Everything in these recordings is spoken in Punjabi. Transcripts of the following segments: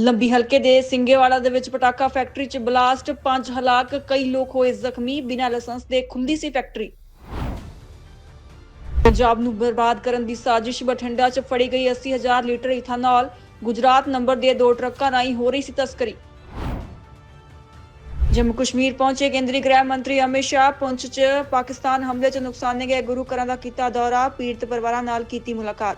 ਲੰਬੀ ਹਲਕੇ ਦੇ ਸਿੰਗੇਵਾਲਾ ਦੇ ਵਿੱਚ ਪਟਾਕਾ ਫੈਕਟਰੀ 'ਚ ਬਲਾਸਟ, ਪੰਜ ਹਲਾਕ, ਕਈ ਲੋਕ ਹੋਏ ਜ਼ਖਮੀ, ਬਿਨਾਂ ਲਾਇਸੈਂਸ ਦੇ ਖੁੱਲੀ ਸੀ ਫੈਕਟਰੀ। ਪੰਜਾਬ ਨੂੰ ਬਰਬਾਦ ਕਰਨ ਦੀ ਸਾਜ਼ਿਸ਼, ਬਠਿੰਡਾ 'ਚ ਫੜੀ ਗਈ 80000 ਲੀਟਰ ਇਥਾਨੋਲ। ਗੁਜਰਾਤ ਨੰਬਰ ਦੇ ਦੋ ਟਰੱਕਾਂ ਰਾਹੀਂ ਹੋ ਰਹੀ ਸੀ ਤਸਕਰੀ। ਜੰਮੂ ਕਸ਼ਮੀਰ ਪਹੁੰਚੇ ਕੇਂਦਰੀ ਗ੍ਰਹਿ ਮੰਤਰੀ ਅਮਿਤ ਸ਼ਾਹ, ਪੁੰਛ 'ਚ ਪਾਕਿਸਤਾਨ ਹਮਲੇ 'ਚ ਨੁਕਸਾਨੇ ਗਏ, ਗੁਰੂ ਘਰਾਂ ਦਾ ਕੀਤਾ ਦੌਰਾ, ਪੀੜਤ ਪਰਿਵਾਰਾਂ ਨਾਲ ਕੀਤੀ ਮੁਲਾਕਾਤ।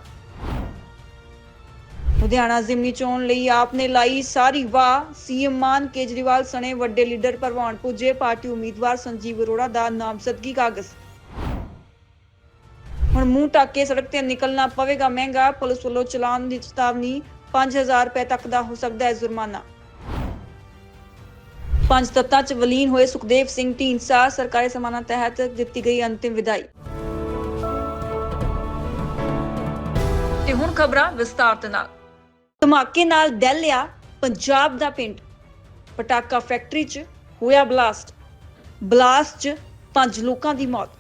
ਲੁਧਿਆਣਾ ਜ਼ਿਮਨੀ ਚੋਣ ਲਈ ਆਪ ਨੇ ਲਾਈ ਸਾਰੀ ਵਾਹ। ਸੀਐਮ ਮਾਨ ਕੇਜਰੀਵਾਲ ਸਣੇ ਵੱਡੇ ਲੀਡਰ ਭਰਵਾਨ ਪੁੱਜੇ। ਪਾਰਟੀ ਉਮੀਦਵਾਰ ਸੰਜੀਵ ਅਰੋੜਾ ਦਾ ਨਾਮਜ਼ਦਗੀ ਕਾਗਜ਼। ਹੁਣ ਮੂੰਹ ਟੱਕ ਕੇ ਸੜਕ ਤੇ ਨਿਕਲਣਾ ਪਵੇਗਾ ਮਹਿੰਗਾ। ਪੁਲਿਸ ਵੱਲੋਂ ਚਲਾਨ ਦੀ ਚੇਤਾਵਨੀ 5000 ਰੁਪਏ ਤੱਕ ਦਾ ਹੋ ਸਕਦਾ ਹੈ ਜੁਰਮਾਨਾ। ਪੰਜ ਤੱਤਾਂ 'ਚ ਵਲੀਨ ਹੋਏ ਸੁਖਦੇਵ ਸਿੰਘ ਢੀਂਡਸਾ। ਸਰਕਾਰੀ ਸਮਾਨਾਂ ਤਹਿਤ ਦਿੱਤੀ ਗਈ ਅੰਤਿਮ ਵਿਦਾਈ। ਤੇ ਹੁਣ ਖਬਰਾਂ ਵਿਸਤਾਰ ਦੇ ਨਾਲ। ਧਮਾਕੇ ਨਾਲ ਦਹਿਲਿਆ ਪੰਜਾਬ ਦਾ ਪਿੰਡ। ਪਟਾਕਾ ਫੈਕਟਰੀ 'ਚ ਹੋਇਆ ਬਲਾਸਟ। ਬਲਾਸਟ 'ਚ ਪੰਜ ਲੋਕਾਂ ਦੀ ਮੌਤ।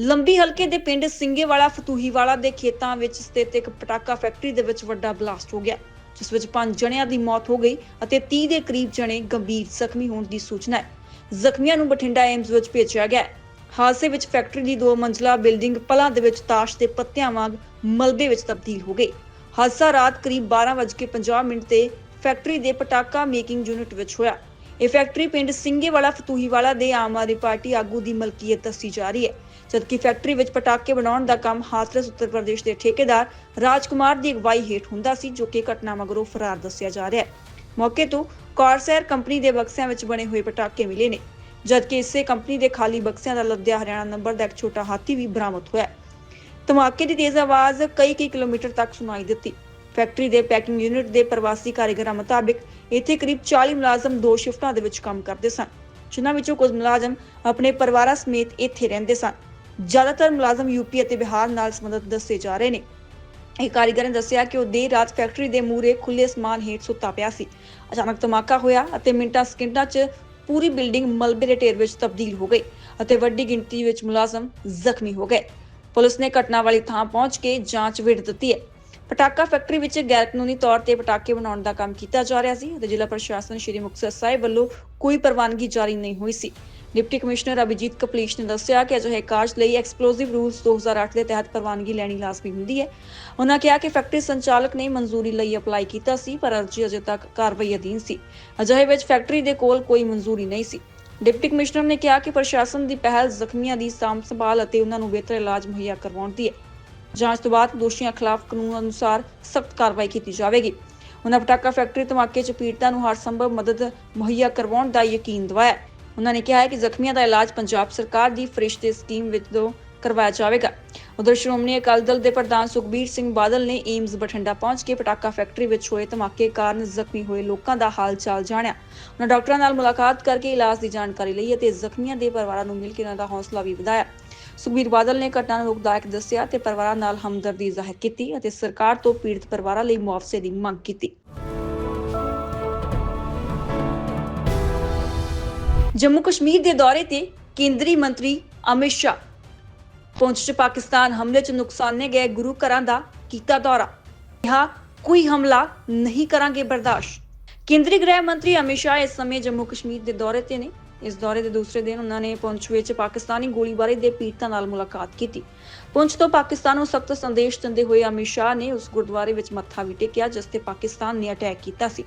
ਲੰਬੀ ਹਲਕੇ ਦੇ ਪਿੰਡ ਸਿੰਗੇਵਾਲਾ ਫਤੂਹੀਵਾਲਾ ਦੇ ਖੇਤਾਂ ਵਿੱਚ ਸਥਿਤ ਇੱਕ ਪਟਾਕਾ ਫੈਕਟਰੀ ਦੇ ਵਿੱਚ ਵੱਡਾ ਬਲਾਸਟ ਹੋ ਗਿਆ, ਜਿਸ ਵਿੱਚ ਪੰਜ ਜਣਿਆਂ ਦੀ ਮੌਤ ਹੋ ਗਈ ਅਤੇ 30 ਦੇ ਕਰੀਬ ਜਣੇ ਗੰਭੀਰ ਜ਼ਖਮੀ ਹੋਣ ਦੀ ਸੂਚਨਾ ਹੈ। ਜ਼ਖਮੀਆਂ ਨੂੰ ਬਠਿੰਡਾ ਏਮਜ਼ ਵਿੱਚ ਭੇਜਿਆ ਗਿਆ ਹੈ। ਹਾਦਸੇ ਵਿੱਚ ਫੈਕਟਰੀ ਦੀ ਦੋ ਮੰਜ਼ਲਾ ਬਿਲਡਿੰਗ ਪਲਾਂ ਦੇ ਵਿੱਚ ਤਾਸ਼ ਦੇ ਪੱਤਿਆਂ ਵਾਂਗ ਮਲਬੇ ਵਿੱਚ ਤਬਦੀਲ ਹੋ ਗਈ। ਹਾਦਸਾ ਰਾਤ ਕਰੀਬ 12:50 ਮਿੰਟ ਤੇ ਫੈਕਟਰੀ ਦੇ ਪਟਾਕਾ ਮੇਕਿੰਗ ਯੂਨਿਟ ਵਿੱਚ ਹੋਇਆ ਇਹ ਫੈਕਟਰੀ ਪਿੰਡ ਸਿੰਗੇਵਾਲਾ ਫਤੂਹੀਵਾਲਾ ਦੇ ਆਮ ਆਦਮੀ ਪਾਰਟੀ ਆਗੂ ਦੀ ਮਲਕੀਅਤ ਦੱਸੀ ਜਾ ਰਹੀ ਹੈ, ਜਦਕਿ ਫੈਕਟਰੀ ਵਿੱਚ ਪਟਾਕੇ ਬਣਾਉਣ ਦਾ ਕੰਮ ਹਾਥਰਸ ਉੱਤਰ ਪ੍ਰਦੇਸ਼ ਦੇ ਠੇਕੇਦਾਰ ਰਾਜਕੁਮਾਰ ਦੀ ਅਗਵਾਈ ਹੇਠ ਹੁੰਦਾ ਸੀ, ਜੋ ਕਿ ਘਟਨਾ ਮਗਰੋਂ ਫਰਾਰ ਦੱਸਿਆ ਜਾ ਰਿਹਾ ਹੈ ਮੌਕੇ ਤੋਂ ਕਾਰਸੈਰ ਕੰਪਨੀ ਦੇ ਬਕਸਿਆਂ ਵਿੱਚ ਬਣੇ ਹੋਏ ਪਟਾਕੇ ਮਿਲੇ ਨੇ, ਜਦਕਿ ਇਸੇ ਕੰਪਨੀ ਦੇ ਖਾਲੀ ਬਕਸਿਆਂ ਦਾ ਲੱਦਿਆ ਹਰਿਆਣਾ ਨੰਬਰ ਦਾ ਇੱਕ ਛੋਟਾ ਹਾਥੀ ਵੀ ਬਰਾਮਦ ਹੋਇਆ ਹੈ। ਧਮਾਕੇ ਦੀ ਤੇਜ਼ ਆਵਾਜ਼ ਕਈ ਕਈ ਕਿਲੋਮੀਟਰ ਤੱਕ ਸੁਣਾਈ ਦਿੱਤੀ। ਫੈਕਟਰੀ ਦੇ ਪੈਕਿੰਗ ਯੂਨਿਟ ਦੇ ਪ੍ਰਵਾਸੀ ਕਾਰੀਗਰਾਂ ਮੁਤਾਬਿਕ ਇੱਥੇ ਕਰੀਬ 40 ਮੁਲਾਜ਼ਮ ਦੋ ਸ਼ਿਫਟਾਂ ਦੇ ਵਿੱਚ ਕੰਮ ਕਰਦੇ ਸਨ, ਜਿਨ੍ਹਾਂ ਵਿੱਚੋਂ ਕੁਝ ਮੁਲਾਜ਼ਮ ਆਪਣੇ ਪਰਿਵਾਰਾਂ ਸਮੇਤ ਇੱਥੇ ਰਹਿੰਦੇ ਸਨ। ਜ਼ਿਆਦਾਤਰ ਮੁਲਾਜ਼ਮ ਯੂਪੀ ਅਤੇ ਬਿਹਾਰ ਨਾਲ ਸੰਬੰਧਿਤ ਦੱਸੇ ਜਾ ਰਹੇ ਨੇ। ਇਹ ਕਾਰੀਗਰ ਨੇ ਦੱਸਿਆ ਕਿ ਉਹ ਦੇਰ ਰਾਤ ਫੈਕਟਰੀ ਦੇ ਮੂਹਰੇ ਖੁੱਲੇ ਸਮਾਨ ਹੇਠ ਸੁੱਤਾ ਪਿਆ ਸੀ। ਅਚਾਨਕ ਧਮਾਕਾ ਹੋਇਆ ਅਤੇ ਮਿੰਟਾਂ ਸਕਿੰਟਾਂ 'ਚ ਪੂਰੀ ਬਿਲਡਿੰਗ ਮਲਬੇ ਦੇ ਢੇਰ ਵਿੱਚ ਤਬਦੀਲ ਹੋ ਗਈ ਅਤੇ ਵੱਡੀ ਗਿਣਤੀ ਵਿੱਚ ਮੁਲਾਜ਼ਮ ਜ਼ਖਮੀ ਹੋ ਗਏ। ਪੁਲਿਸ ਨੇ ਘਟਨਾ ਵਾਲੀ ਥਾਂ ਪਹੁੰਚ ਕੇ ਜਾਂਚ ਵਿੱਢ ਦਿੱਤੀ ਹੈ। ਪਟਾਕਾ ਫੈਕਟਰੀ ਵਿੱਚ ਗੈਰ ਕਾਨੂੰਨੀ ਤੌਰ ਤੇ ਪਟਾਕੇ ਬਣਾਉਣ ਦਾ ਕੰਮ ਕੀਤਾ ਜਾ ਰਿਹਾ ਸੀ ਅਤੇ ਜ਼ਿਲ੍ਹਾ ਪ੍ਰਸ਼ਾਸਨ ਸ਼੍ਰੀ ਮੁਕਤਸਰ ਸਾਹਿਬ ਵੱਲੋਂ ਕੋਈ ਪ੍ਰਵਾਨਗੀ ਜਾਰੀ ਨਹੀਂ ਹੋਈ ਸੀ। ਡਿਪਟੀ ਕਮਿਸ਼ਨਰ ਅਭਿਜੀਤ ਕਪਲੀਸ਼ ਨੇ ਦੱਸਿਆ ਕਿ ਅਜਿਹੇ ਕਾਰਜ ਲਈ ਐਕਸਪਲੋਸਿਵ ਰੂਲਸ 2008 ਦੇ ਤਹਿਤ ਪ੍ਰਵਾਨਗੀ ਲੈਣੀ ਲਾਜ਼ਮੀ ਹੁੰਦੀ ਹੈ। ਉਹਨਾਂ ਕਿਹਾ ਕਿ ਫੈਕਟਰੀ ਸੰਚਾਲਕ ਨੇ ਮਨਜ਼ੂਰੀ ਲਈ ਅਪਲਾਈ ਕੀਤਾ ਸੀ, ਪਰ ਅਰਜ਼ੀ ਅਜੇ ਤੱਕ ਕਾਰਵਾਈ ਅਧੀਨ ਸੀ। ਅਜਿਹੇ ਵਿੱਚ ਫੈਕਟਰੀ ਦੇ ਕੋਲ ਕੋਈ ਮਨਜ਼ੂਰੀ ਨਹੀਂ ਸੀ। ਡਿਪਟੀ ਕਮਿਸ਼ਨਰ ਨੇ ਕਿਹਾ ਕਿ ਪ੍ਰਸ਼ਾਸਨ ਦੀ ਪਹਿਲ ਜ਼ਖਮੀਆਂ ਦੀ ਸਾਂਭ ਸੰਭਾਲ ਅਤੇ ਉਹਨਾਂ ਨੂੰ ਬਿਹਤਰ ਇਲਾਜ ਮੁਹੱਈਆ ਕਰਵਾਉਣ ਦੀ ਹੈ। ਜਾਂਚ ਤੋਂ ਬਾਅਦ ਦੋਸ਼ੀਆਂ ਖਿਲਾਫ ਕਾਨੂੰਨ ਅਨੁਸਾਰ ਸਖਤ ਕਾਰਵਾਈ ਕੀਤੀ ਜਾਵੇਗੀ। ਉਹਨਾਂ ਪਟਾਕਾ ਫੈਕਟਰੀ ਧਮਾਕੇ 'ਚ ਪੀੜਤਾਂ ਨੂੰ ਹਰ ਸੰਭਵ ਮਦਦ ਮੁਹੱਈਆ ਕਰਵਾਉਣ ਦਾ ਯਕੀਨ ਦਿਵਾਇਆ ਉਹਨਾਂ ਨੇ ਕਿਹਾ ਹੈ ਕਿ ਜ਼ਖਮੀਆਂ ਦਾ ਇਲਾਜ ਪੰਜਾਬ ਸਰਕਾਰ ਦੀ ਫਰਿਸ਼ਤੇ ਸਕੀਮ ਵਿੱਚੋਂ ਕਰਵਾਇਆ ਜਾਵੇਗਾ। ਉਧਰ ਸ਼੍ਰੋਮਣੀ ਅਕਾਲੀ ਦਲ ਦੇ ਪ੍ਰਧਾਨ ਸੁਖਬੀਰ ਸਿੰਘ ਬਾਦਲ ਨੇ ਏਮਜ਼ ਬਠਿੰਡਾ ਪਹੁੰਚ ਕੇ ਪਟਾਕਾ ਫੈਕਟਰੀ ਵਿੱਚ ਹੋਏ ਧਮਾਕੇ ਕਾਰਨ ਜ਼ਖਮੀ ਹੋਏ ਲੋਕਾਂ ਦਾ ਹਾਲ ਚਾਲ ਜਾਣਿਆ। ਉਹਨਾਂ ਡਾਕਟਰਾਂ ਨਾਲ ਮੁਲਾਕਾਤ ਕਰਕੇ ਇਲਾਜ ਦੀ ਜਾਣਕਾਰੀ ਲਈ ਅਤੇ ਜ਼ਖਮੀਆਂ ਦੇ ਪਰਿਵਾਰਾਂ ਨੂੰ ਮਿਲ ਕੇ ਉਹਨਾਂ ਦਾ ਹੌਸਲਾ ਵੀ ਵਧਾਇਆ। ਸੁਖਬੀਰ ਬਾਦਲ ਨੇ ਘਟਨਾ ਨੂੰ ਦੁਖਦਾਇਕ ਦੱਸਿਆ ਤੇ ਪਰਿਵਾਰਾਂ ਨਾਲ ਹਮਦਰਦੀ ਜ਼ਾਹਿਰ ਕੀਤੀ ਅਤੇ ਸਰਕਾਰ ਤੋਂ ਪੀੜਤ ਪਰਿਵਾਰਾਂ ਲਈ ਮੁਆਵਜ਼ੇ ਦੀ ਮੰਗ ਕੀਤੀ। ਜੰਮੂ ਕਸ਼ਮੀਰ ਦੇ ਦੌਰੇ ਤੇ ਕੇਂਦਰੀ ਮੰਤਰੀ ਅਮਿਤ ਸ਼ਾਹ ਪਹੁੰਚ 'ਚ ਪਾਕਿਸਤਾਨ ਹਮਲੇ 'ਚ ਨੁਕਸਾਨੇ ਗਏ ਗੁਰੂ ਘਰਾਂ ਦਾ ਕੀਤਾ ਦੌਰਾ। ਕਿਹਾ, ਕੋਈ ਹਮਲਾ ਨਹੀਂ ਕਰਾਂਗੇ, ਬਰਦਾਸ਼ਤ। ਕੇਂਦਰੀ ਗ੍ਰਹਿ ਮੰਤਰੀ ਅਮਿਤ ਸ਼ਾਹ ਇਸ ਸਮੇਂ ਜੰਮੂ ਕਸ਼ਮੀਰ ਦੇ ਦੌਰੇ ਤੇ ਨੇ। ਇਸ ਦੌਰੇ ਦੇ ਦੂਸਰੇ ਦਿਨ ਉਹਨਾਂ ਨੇ ਪੁੰਛ ਵਿੱਚ ਪਾਕਿਸਤਾਨੀ ਗੋਲੀਬਾਰੀ ਦੇ ਪੀੜਤਾਂ ਨਾਲ ਮੁਲਾਕਾਤ ਕੀਤੀ। ਪੁੰਛ ਤੋਂ ਪਾਕਿਸਤਾਨ ਨੂੰ ਸਖਤ ਸੰਦੇਸ਼ ਦਿੰਦੇ ਹੋਏ ਅਮਿਤ ਸ਼ਾਹ ਨੇ ਉਸ ਗੁਰਦੁਆਰੇ ਵਿੱਚ ਮੱਥਾ ਵੀ ਟੇਕਿਆ, ਜਿਸ ਤੇ ਪਾਕਿਸਤਾਨ ਨੇ ਅਟੈਕ ਕੀਤਾ ਸੀ।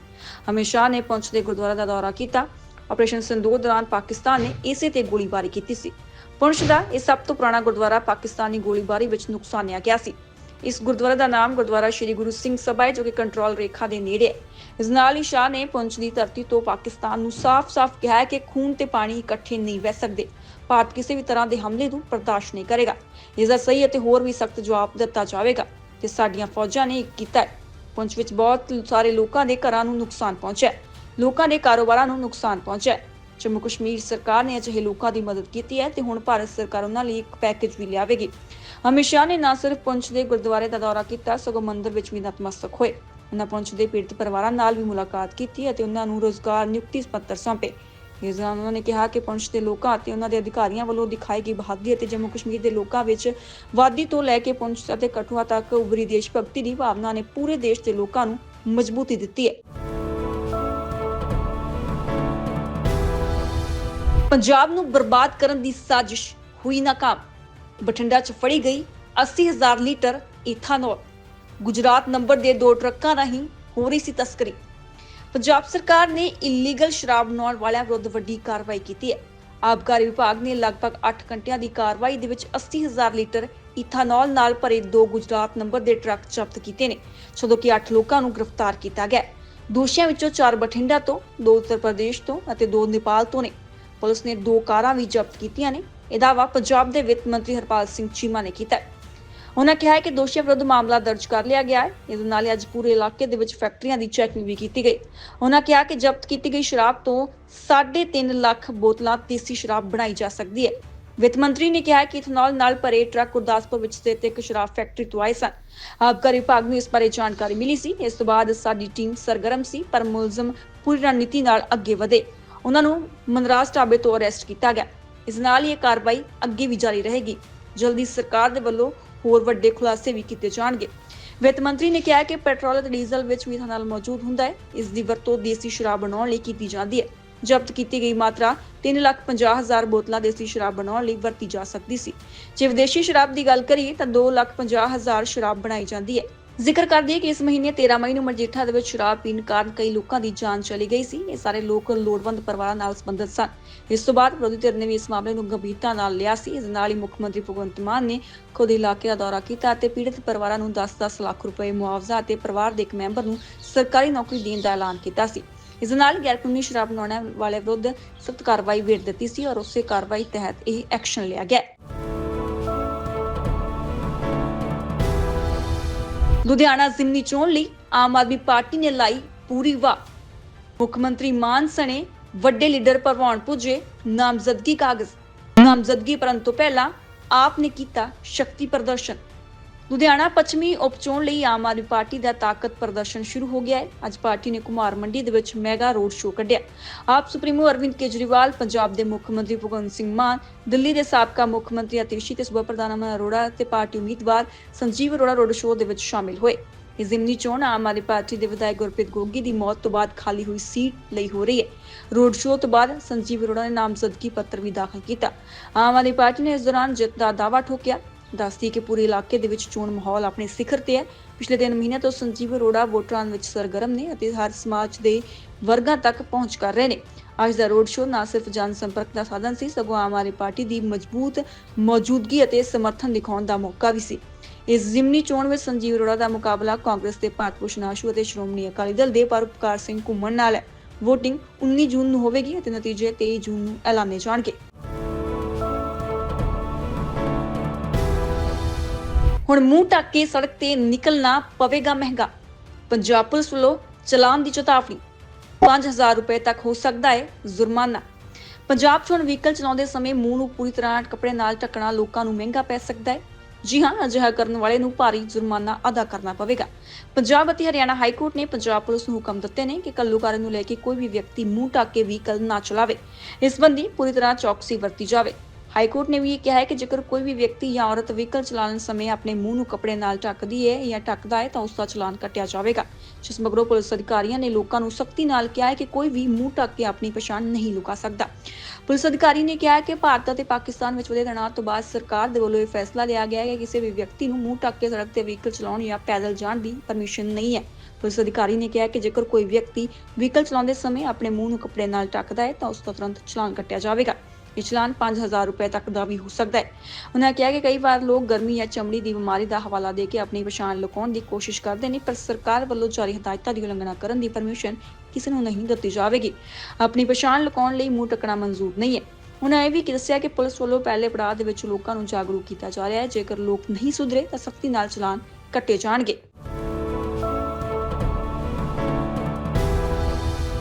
ਅਮਿਤ ਸ਼ਾਹ ਨੇ ਪੁੰਛ ਦੇ ਗੁਰਦੁਆਰੇ ਦਾ ਦੌਰਾ ਕੀਤਾ। ਆਪਰੇਸ਼ਨ ਸਿੰਦੂਰ ਦੌਰਾਨ ਪਾਕਿਸਤਾਨ ਨੇ ਇਸੇ ਤੇ ਗੋਲੀਬਾਰੀ ਕੀਤੀ ਸੀ। ਪੁੰਛ ਦਾ ਇਹ ਸਭ ਤੋਂ ਪੁਰਾਣਾ ਗੁਰਦੁਆਰਾ ਪਾਕਿਸਤਾਨੀ ਗੋਲੀਬਾਰੀ ਵਿੱਚ ਨੁਕਸਾਨਿਆ ਗਿਆ ਸੀ। ਇਸ ਗੁਰਦੁਆਰੇ ਦਾ ਨਾਮ ਗੁਰਦੁਆਰਾ ਸ੍ਰੀ ਗੁਰੂ ਸਿੰਘ ਸਭਾ ਹੈ, ਜੋ ਕਿ ਕੰਟਰੋਲ ਰੇਖਾ ਦੇ ਨੇੜੇ ਹੈ। ਇਸ ਨਾਲ ਹੀ ਸ਼ਾਹ ਨੇ ਪੁੰਛ ਦੀ ਧਰਤੀ ਤੋਂ ਪਾਕਿਸਤਾਨ ਨੂੰ ਸਾਫ਼-ਸਾਫ਼ ਕਿਹਾ ਹੈ ਕਿ ਖੂਨ ਤੇ ਪਾਣੀ ਇਕੱਠੇ ਨਹੀਂ ਵਹਿ ਸਕਦੇ। ਭਾਰਤ ਕਿਸੇ ਵੀ ਤਰ੍ਹਾਂ ਦੇ ਹਮਲੇ ਨੂੰ ਬਰਦਾਸ਼ਤ ਨਹੀਂ ਕਰੇਗਾ। ਇਸ ਦਾ ਸਹੀ ਅਤੇ ਹੋਰ ਵੀ ਸਖਤ ਜਵਾਬ ਦਿੱਤਾ ਜਾਵੇਗਾ ਤੇ ਸਾਡੀਆਂ ਫੌਜਾਂ ਨੇ ਕੀਤਾ ਹੈ। ਪੁੰਛ ਵਿੱਚ ਬਹੁਤ ਸਾਰੇ ਲੋਕਾਂ ਦੇ ਘਰਾਂ ਨੂੰ ਨੁਕਸਾਨ ਪਹੁੰਚਿਆ ਲੋਕਾਂ ਦੇ ਕਾਰੋਬਾਰਾਂ ਨੂੰ ਨੁਕਸਾਨ ਪਹੁੰਚਿਆ ਜੰਮੂ ਕਸ਼ਮੀਰ ਸਰਕਾਰ ਨੇ ਅਜਿਹੇ ਲੋਕਾਂ ਦੀ ਮਦਦ ਕੀਤੀ ਹੈ ਤੇ ਹੁਣ ਭਾਰਤ ਸਰਕਾਰ ਉਹਨਾਂ ਲਈ ਇੱਕ ਪੈਕੇਜ ਵੀ ਲਿਆਵੇਗੀ। ਅਮਿਤ ਸ਼ਾਹ ਨੇ ਨਾ ਸਿਰਫ ਪੁੰਛ ਦੇ ਗੁਰਦੁਆਰੇ ਦਾ ਦੌਰਾ ਕੀਤਾ, ਸਗੋਂ ਮੰਦਿਰ ਵਿੱਚ ਵੀ ਨਤਮਸਤਕ ਹੋਏ। ਉਹਨਾਂ ਪੁੰਛ ਦੇ ਪੀੜਤ ਪਰਿਵਾਰਾਂ ਨਾਲ ਵੀ ਮੁਲਾਕਾਤ ਕੀਤੀ ਅਤੇ ਉਹਨਾਂ ਨੂੰ ਰੋਜ਼ਗਾਰ ਨਿਯੁਕਤੀ ਪੱਤਰ ਸੌਂਪੇ। ਇਸ ਦੌਰਾਨ ਉਹਨਾਂ ਨੇ ਕਿਹਾ ਕਿ ਪੁੰਛ ਦੇ ਲੋਕਾਂ ਅਤੇ ਉਹਨਾਂ ਦੇ ਅਧਿਕਾਰੀਆਂ ਵੱਲੋਂ ਦਿਖਾਈ ਗਈ ਬਹਾਦਰੀ ਅਤੇ ਜੰਮੂ ਕਸ਼ਮੀਰ ਦੇ ਲੋਕਾਂ ਵਿੱਚ ਵਾਦੀ ਤੋਂ ਲੈ ਕੇ ਪੁੰਛ ਅਤੇ ਕਠੂਆ ਤੱਕ ਉਭਰੀ ਦੇਸ਼ ਭਗਤੀ ਦੀ ਭਾਵਨਾ ਨੇ ਪੂਰੇ ਦੇਸ਼ ਦੇ ਲੋਕਾਂ ਨੂੰ ਮਜ਼ਬੂਤੀ ਦਿੱਤੀ ਹੈ। ਪੰਜਾਬ ਨੂੰ ਬਰਬਾਦ ਕਰਨ ਦੀ ਸਾਜ਼ਿਸ਼ ਹੋਈ ਨਾਕਾਮ। ਬਠਿੰਡਾ 'ਚ ਫੜੀ ਗਈ 80000 ਲੀਟਰ ਇਥਾਨੋਲ ਗੁਜਰਾਤ ਨੰਬਰ ਦੇ ਦੋ ਟਰੱਕਾਂ ਰਾਹੀਂ ਹੋ ਰਹੀ ਸੀ ਤਸਕਰੀ। ਪੰਜਾਬ ਸਰਕਾਰ ਨੇ ਇਲੀਗਲ ਸ਼ਰਾਬ ਬਣਾਉਣ ਵਾਲਿਆਂ ਵਿਰੁੱਧ ਵੱਡੀ ਕਾਰਵਾਈ ਕੀਤੀ ਹੈ। ਆਬਕਾਰੀ ਵਿਭਾਗ ਨੇ ਲਗਭਗ 8 ਘੰਟਿਆਂ ਦੀ ਕਾਰਵਾਈ ਦੇ ਵਿੱਚ 80000 ਲੀਟਰ ਇਥਾਨੋਲ ਨਾਲ ਭਰੇ ਦੋ ਗੁਜਰਾਤ ਨੰਬਰ ਦੇ ਟਰੱਕ ਜ਼ਬਤ ਕੀਤੇ ਨੇ, ਜਦੋਂ ਕਿ 8 ਲੋਕਾਂ ਨੂੰ ਗ੍ਰਿਫਤਾਰ ਕੀਤਾ ਗਿਆ ਦੋਸ਼ੀਆਂ ਵਿੱਚੋਂ 4 ਬਠਿੰਡਾ ਤੋਂ 2 ਉੱਤਰ ਪ੍ਰਦੇਸ਼ ਤੋਂ ਅਤੇ 2 ਨੇਪਾਲ ਤੋਂ ਨੇ। ਪੁਲਿਸ ਨੇ ਦੋ ਕਾਰਾਂ ਵੀ ਜ਼ਬਤ ਕੀਤੀਆਂ ਨੇ। ਇਹ ਦਾਅਵਾ ਪੰਜਾਬ ਦੇ ਵਿੱਤ ਮੰਤਰੀ ਹਰਪਾਲ ਸਿੰਘ ਚੀਮਾ ਨੇ ਕੀਤਾ ਹੈ। ਉਹਨਾਂ ਕਿਹਾ ਹੈ ਕਿ ਦੋਸ਼ੀਆਂ ਵਿਰੁੱਧ ਮਾਮਲਾ ਦਰਜ ਕਰ ਲਿਆ ਗਿਆ ਹੈ। ਇਸ ਨਾਲ ਹੀ ਅੱਜ ਪੂਰੇ ਇਲਾਕੇ ਦੇ ਵਿੱਚ ਫੈਕਟਰੀਆਂ ਦੀ ਚੈਕਿੰਗ ਵੀ ਕੀਤੀ ਗਈ। ਉਹਨਾਂ ਕਿਹਾ ਕਿ ਜ਼ਬਤ ਕੀਤੀ ਗਈ ਸ਼ਰਾਬ ਤੋਂ 3.5 ਲੱਖ ਬੋਤਲਾਂ ਦੇਸੀ ਸ਼ਰਾਬ ਬਣਾਈ ਜਾ ਸਕਦੀ ਹੈ। ਵਿੱਤ ਮੰਤਰੀ ਨੇ ਕਿਹਾ ਕਿ ਇਥਨੋਲ ਨਾਲ ਭਰੇ ਟਰੱਕ ਗੁਰਦਾਸਪੁਰ ਵਿੱਚ ਸਥਿਤ ਇੱਕ ਸ਼ਰਾਬ ਫੈਕਟਰੀ ਤੋਂ ਆਏ ਸਨ। ਆਬਕਾਰੀ ਵਿਭਾਗ ਨੂੰ ਇਸ ਬਾਰੇ ਜਾਣਕਾਰੀ ਮਿਲੀ ਸੀ। ਇਸ ਤੋਂ ਬਾਅਦ ਸਾਡੀ ਟੀਮ ਸਰਗਰਮ ਸੀ, ਪਰ ਮੁਲਜ਼ਮ ਪੂਰੀ ਰਣਨੀਤੀ ਨਾਲ ਅੱਗੇ ਵਧੇ। ਉਹਨਾਂ ਨੂੰ ਮਨਰਾਜ ਢਾਬੇ ਤੋਂ ਅਰੈਸਟ ਕੀਤਾ ਗਿਆ। ਇਸ ਨਾਲ ਹੀ ਇਹ ਕਾਰਵਾਈ ਅੱਗੇ ਵੀ ਜਾਰੀ ਰਹੇਗੀ। ਜਲਦੀ ਸਰਕਾਰ ਦੇ ਵੱਲੋਂ ਹੋਰ ਵੱਡੇ ਖੁਲਾਸੇ ਵੀ ਕੀਤੇ ਜਾਣਗੇ। ਵਿੱਤ ਮੰਤਰੀ ਨੇ ਕਿਹਾ ਕਿ ਪੈਟਰੋਲ ਅਤੇ ਡੀਜ਼ਲ ਵਿੱਚ ਵੀ ਇਥਾਨਲ ਮੌਜੂਦ ਹੁੰਦਾ ਹੈ। ਇਸ ਦੀ ਵਰਤੋਂ ਦੇਸੀ ਸ਼ਰਾਬ ਬਣਾਉਣ ਲਈ ਕੀਤੀ ਜਾਂਦੀ ਹੈ। ਜ਼ਬਤ ਕੀਤੀ ਗਈ ਮਾਤਰਾ 350000 ਬੋਤਲਾਂ ਦੇਸੀ ਸ਼ਰਾਬ ਬਣਾਉਣ ਲਈ ਵਰਤੀ ਜਾ ਸਕਦੀ ਸੀ। ਜੇ ਵਿਦੇਸ਼ੀ ਸ਼ਰਾਬ ਦੀ ਗੱਲ ਕਰੀਏ ਤਾਂ 250000 ਸ਼ਰਾਬ ਬਣਾਈ ਜਾਂਦੀ ਹੈ। ਜ਼ਿਕਰ ਕਰਦੀ ਹੈ ਕਿ ਇਸ ਮਹੀਨੇ 13 ਮਈ ਨੂੰ ਮਰਜੀਠਾ ਦੇ ਵਿੱਚ ਸ਼ਰਾਬ ਪੀਣ ਕਾਰਨ ਕਈ ਲੋਕਾਂ ਦੀ ਜਾਨ ਚਲੀ ਗਈ ਸੀ। ਇਹ ਸਾਰੇ ਲੋਕ ਲੋੜਵੰਦ ਪਰਿਵਾਰਾਂ ਨਾਲ ਸੰਬੰਧਿਤ ਸਨ। ਇਸ ਤੋਂ ਬਾਅਦ ਵਿਰੋਧੀ ਧਿਰ ਨੇ ਵੀ ਇਸ ਮਾਮਲੇ ਨੂੰ ਗੰਭੀਰਤਾ ਨਾਲ ਲਿਆ ਸੀ। ਇਸ ਨਾਲ ਹੀ ਮੁੱਖ ਮੰਤਰੀ ਭਗਵੰਤ ਮਾਨ ਨੇ ਖੁਦ ਇਲਾਕੇ ਦਾ ਦੌਰਾ ਕੀਤਾ ਅਤੇ ਪੀੜਤ ਪਰਿਵਾਰਾਂ ਨੂੰ 10-10 ਲੱਖ ਰੁਪਏ ਮੁਆਵਜ਼ਾ ਅਤੇ ਪਰਿਵਾਰ ਦੇ ਇੱਕ ਮੈਂਬਰ ਨੂੰ ਸਰਕਾਰੀ ਨੌਕਰੀ ਦੇਣ ਦਾ ਐਲਾਨ ਕੀਤਾ ਸੀ। ਇਸ ਨਾਲ ਗੈਰ ਕਾਨੂੰਨੀ ਸ਼ਰਾਬ ਬਣਾਉਣ ਵਾਲੇ ਵਿਰੁੱਧ ਸਖਤ ਕਾਰਵਾਈ ਵੇਟ ਦਿੱਤੀ ਸੀ ਔਰ ਉਸੇ ਕਾਰਵਾਈ ਤਹਿਤ ਇਹ ਐਕਸ਼ਨ ਲਿਆ ਗਿਆ ਲੁਧਿਆਣਾ ਜ਼ਿਮਨੀ ਚੋਣ ਲਈ ਆਮ ਆਦਮੀ ਪਾਰਟੀ ਨੇ ਲਾਈ ਪੂਰੀ ਵਾਹ। ਮੁੱਖ ਮੰਤਰੀ ਮਾਨ ਸਣੇ ਵੱਡੇ ਲੀਡਰ ਭਰਵਾਉਣ ਪੁੱਜੇ ਨਾਮਜ਼ਦਗੀ ਕਾਗਜ਼। ਨਾਮਜ਼ਦਗੀ ਕਰਨ ਤੋਂ ਪਹਿਲਾਂ ਆਪ ਨੇ ਕੀਤਾ ਸ਼ਕਤੀ ਪ੍ਰਦਰਸ਼ਨ। ਲੁਧਿਆਣਾ ਪੱਛਮੀ ਉਪਚੋਣ ਲਈ ਆਮ ਆਦਮੀ ਪਾਰਟੀ ਦਾ ਤਾਕਤ ਪ੍ਰਦਰਸ਼ਨ ਸ਼ੁਰੂ ਹੋ ਗਿਆ ਹੈ। ਅੱਜ ਪਾਰਟੀ ਨੇ ਕੁਮਾਰ ਮੰਡੀ ਦੇ ਵਿੱਚ ਮੈਗਾ ਰੋਡ ਸ਼ੋਅ ਕੱਢਿਆ। ਆਪ ਸੁਪਰੀਮੋ ਅਰਵਿੰਦ ਕੇਜਰੀਵਾਲ, ਪੰਜਾਬ ਦੇ ਮੁੱਖ ਮੰਤਰੀ ਭਗਵੰਤ ਸਿੰਘ ਮਾਨ, ਦਿੱਲੀ ਦੇ ਸਾਬਕਾ ਮੁੱਖ ਮੰਤਰੀ ਅਤੀਸ਼ੀ ਤੇ ਸੂਬਾ ਪ੍ਰਧਾਨ ਅਮਨ ਅਰੋੜਾ ਤੇ ਪਾਰਟੀ ਉਮੀਦਵਾਰ ਸੰਜੀਵ ਅਰੋੜਾ ਰੋਡ ਸ਼ੋਅ ਦੇ ਵਿੱਚ ਸ਼ਾਮਿਲ ਹੋਏ। ਇਹ ਜ਼ਿਮਨੀ ਚੋਣ ਆਮ ਆਦਮੀ ਪਾਰਟੀ ਦੇ ਵਿਧਾਇਕ ਗੁਰਪ੍ਰੀਤ ਗੋਗੀ ਦੀ ਮੌਤ ਤੋਂ ਬਾਅਦ ਖਾਲੀ ਹੋਈ ਸੀਟ ਲਈ ਹੋ ਰਹੀ ਹੈ। ਰੋਡ ਸ਼ੋਅ ਤੋਂ ਬਾਅਦ ਸੰਜੀਵ ਅਰੋੜਾ ਨੇ ਨਾਮਜ਼ਦਗੀ ਪੱਤਰ ਵੀ ਦਾਖਲ ਕੀਤਾ। ਆਮ ਆਦਮੀ ਪਾਰਟੀ ਨੇ ਇਸ ਦੌਰਾਨ ਜਿੱਤ ਦਾ ਦਾਅਵਾ ਠੋਕਿਆ। ਦੱਸਦੀ ਕਿ ਪੂਰੇ ਇਲਾਕੇ ਦੇ ਵਿੱਚ ਚੋਣ ਮਾਹੌਲ ਆਪਣੇ ਸਿਖਰ ਤੇ ਹੈ। ਪਿਛਲੇ ਤਿੰਨ ਮਹੀਨਿਆਂ ਤੋਂ ਸੰਜੀਵ ਅਰੋੜਾ ਵੋਟਰਾਂ ਵਿੱਚ ਸਰਗਰਮ ਨੇ ਅਤੇ ਹਰ ਸਮਾਜ ਦੇ ਵਰਗਾਂ ਤੱਕ ਪਹੁੰਚ ਕਰ ਰਹੇ ਨੇ। ਅੱਜ ਦਾ ਰੋਡ ਸ਼ੋਅ ਨਾ ਸਿਰਫ ਜਨ ਸੰਪਰਕ ਦਾ ਸਾਧਨ ਸੀ, ਸਗੋਂ ਆਮ ਆਦਮੀ ਪਾਰਟੀ ਦੀ ਮਜ਼ਬੂਤ ਮੌਜੂਦਗੀ ਅਤੇ ਸਮਰਥਨ ਦਿਖਾਉਣ ਦਾ ਮੌਕਾ ਵੀ ਸੀ। ਇਸ ਜ਼ਿਮਨੀ ਚੋਣ ਵਿੱਚ ਸੰਜੀਵ ਅਰੋੜਾ ਦਾ ਮੁਕਾਬਲਾ ਕਾਂਗਰਸ ਦੇ ਭਾਰਤ ਭੂਸ਼ਣ ਆਸ਼ੂ ਅਤੇ ਸ਼੍ਰੋਮਣੀ ਅਕਾਲੀ ਦਲ ਦੇ ਪਰਉਪਕਾਰ ਸਿੰਘ ਘੁੰਮਣ ਨਾਲ ਹੈ। ਵੋਟਿੰਗ 19 ਜੂਨ ਨੂੰ ਹੋਵੇਗੀ ਅਤੇ ਨਤੀਜੇ 23 ਜੂਨ ਨੂੰ ਐਲਾਨੇ ਜਾਣਗੇ। ਹੁਣ ਮੂੰਹ ਢੱਕ ਕੇ ਸੜਕ ਤੇ ਨਿਕਲਣਾ ਪਵੇਗਾ ਮਹਿੰਗਾ। ਪੰਜਾਬ ਪੁਲਿਸ ਵੱਲੋਂ ਚਲਾਨ ਦੀ ਚੇਤਾਵਨੀ। 5000 ਰੁਪਏ ਤੱਕ ਹੋ ਸਕਦਾ ਹੈ ਜੁਰਮਾਨਾ। ਪੰਜਾਬ 'ਚ ਹੁਣ ਵਹੀਕਲ ਚਲਾਉਂਦੇ ਸਮੇਂ ਮੂੰਹ ਨੂੰ ਪੂਰੀ ਤਰ੍ਹਾਂ ਕੱਪੜੇ ਨਾਲ ਢੱਕਣਾ ਲੋਕਾਂ ਨੂੰ ਮਹਿੰਗਾ ਪੈ ਸਕਦਾ ਹੈ ਜੀ ਹਾਂ, ਅਜਿਹਾ ਕਰਨ ਵਾਲੇ ਨੂੰ ਭਾਰੀ ਜੁਰਮਾਨਾ ਅਦਾ ਕਰਨਾ ਪਵੇਗਾ। ਪੰਜਾਬ ਅਤੇ ਹਰਿਆਣਾ ਹਾਈ ਕੋਰਟ ਨੇ ਪੰਜਾਬ ਪੁਲਿਸ ਨੂੰ ਹੁਕਮ ਦਿੱਤੇ ਨੇ ਕਿ ਕੱਲੂਕਾਰੇ ਨੂੰ ਲੈ ਕੇ ਕੋਈ ਵੀ ਵਿਅਕਤੀ ਮੂੰਹ ਢੱਕ ਕੇ ਵਹੀਕਲ ਨਾ ਚਲਾਵੇ। ਇਸ ਸੰਬੰਧੀ ਪੂਰੀ ਤਰ੍ਹਾਂ ਚੌਕਸੀ ਵਰਤੀ ਜਾਵੇ। ਹਾਈ ਕੋਰਟ ਨੇ ਵੀ ਇਹ ਕਿਹਾ ਹੈ ਕਿ ਜੇਕਰ ਕੋਈ ਵੀ ਵਿਅਕਤੀ ਜਾਂ ਔਰਤ ਵਹੀਕਲ ਚਲਾਉਣ ਸਮੇਂ ਆਪਣੇ ਮੂੰਹ ਨੂੰ ਕੱਪੜੇ ਨਾਲ ਢੱਕਦੀ ਹੈ ਜਾਂ ਢੱਕਦਾ ਹੈ ਤਾਂ ਉਸ ਦਾ ਚਲਾਨ ਕੱਟਿਆ ਜਾਵੇਗਾ। ਜਿਸ ਮਗਰੋਂ ਪੁਲਿਸ ਅਧਿਕਾਰੀਆਂ ਨੇ ਲੋਕਾਂ ਨੂੰ ਸਖਤੀ ਨਾਲ ਕਿਹਾ ਹੈ ਕਿ ਕੋਈ ਵੀ ਮੂੰਹ ਢੱਕ ਕੇ ਆਪਣੀ ਪਛਾਣ ਨਹੀਂ ਲੁਕਾ ਸਕਦਾ। ਪੁਲਿਸ ਅਧਿਕਾਰੀ ਨੇ ਕਿਹਾ ਕਿ ਭਾਰਤ ਅਤੇ ਪਾਕਿਸਤਾਨ ਵਿੱਚ ਵਧੇ ਤਣਾਅ ਤੋਂ ਬਾਅਦ ਸਰਕਾਰ ਦੇ ਵੱਲੋਂ ਇਹ ਫੈਸਲਾ ਲਿਆ ਗਿਆ ਹੈ ਕਿ ਕਿਸੇ ਵੀ ਵਿਅਕਤੀ ਨੂੰ ਮੂੰਹ ਢੱਕ ਕੇ ਸੜਕ ਤੇ ਵਹੀਕਲ ਚਲਾਉਣ ਜਾਂ ਪੈਦਲ ਜਾਣ ਦੀ ਪਰਮਿਸ਼ਨ ਨਹੀਂ ਹੈ। ਪੁਲਿਸ ਅਧਿਕਾਰੀ ਨੇ ਕਿਹਾ ਕਿ ਜੇਕਰ ਕੋਈ ਵਿਅਕਤੀ ਵਹੀਕਲ ਚਲਾਉਂਦੇ ਸਮੇਂ ਆਪਣੇ ਮੂੰਹ ਨੂੰ ਕੱਪੜੇ ਨਾਲ ਢੱਕਦਾ ਹੈ ਤਾਂ ਉਸ ਦਾ ਤੁਰੰਤ ਚਲਾਨ ਕੱਟਿਆ ਜਾਵੇਗਾ। ਇਹ ਚਲਾਨ 5000 ਰੁਪਏ ਤੱਕ ਦਾ ਵੀ ਹੋ ਸਕਦਾ ਹੈ। ਉਹਨਾਂ ਕਿਹਾ ਕਿ ਕਈ ਵਾਰ ਲੋਕ ਗਰਮੀ ਜਾਂ ਚਮੜੀ ਦੀ ਬਿਮਾਰੀ ਦਾ ਹਵਾਲਾ ਦੇ ਕੇ ਆਪਣੀ ਪਛਾਣ ਲੁਕਾਉਣ ਦੀ ਕੋਸ਼ਿਸ਼ ਕਰਦੇ ਨੇ, ਪਰ ਸਰਕਾਰ ਵੱਲੋਂ ਜਾਰੀ ਹਦਾਇਤਾਂ ਦੀ ਉਲੰਘਣਾ ਕਰਨ ਦੀ ਪਰਮਿਸ਼ਨ ਕਿਸੇ ਨੂੰ ਨਹੀਂ ਦਿੱਤੀ ਜਾਵੇਗੀ। ਆਪਣੀ ਪਛਾਣ ਲੁਕਾਉਣ ਲਈ ਮੂੰਹ ਟਕਣਾ ਮਨਜ਼ੂਰ ਨਹੀਂ ਹੈ। ਉਹਨਾਂ ਇਹ ਵੀ ਦੱਸਿਆ ਕਿ ਪੁਲਿਸ ਵੱਲੋਂ ਪਹਿਲੇ ਪੜਾਅ ਦੇ ਵਿੱਚ ਲੋਕਾਂ ਨੂੰ ਜਾਗਰੂਕ ਕੀਤਾ ਜਾ ਰਿਹਾ ਹੈ। ਜੇਕਰ ਲੋਕ ਨਹੀਂ ਸੁਧਰੇ ਤਾਂ ਸਖਤੀ ਨਾਲ ਚਲਾਨ ਕੱਟੇ ਜਾਣਗੇ।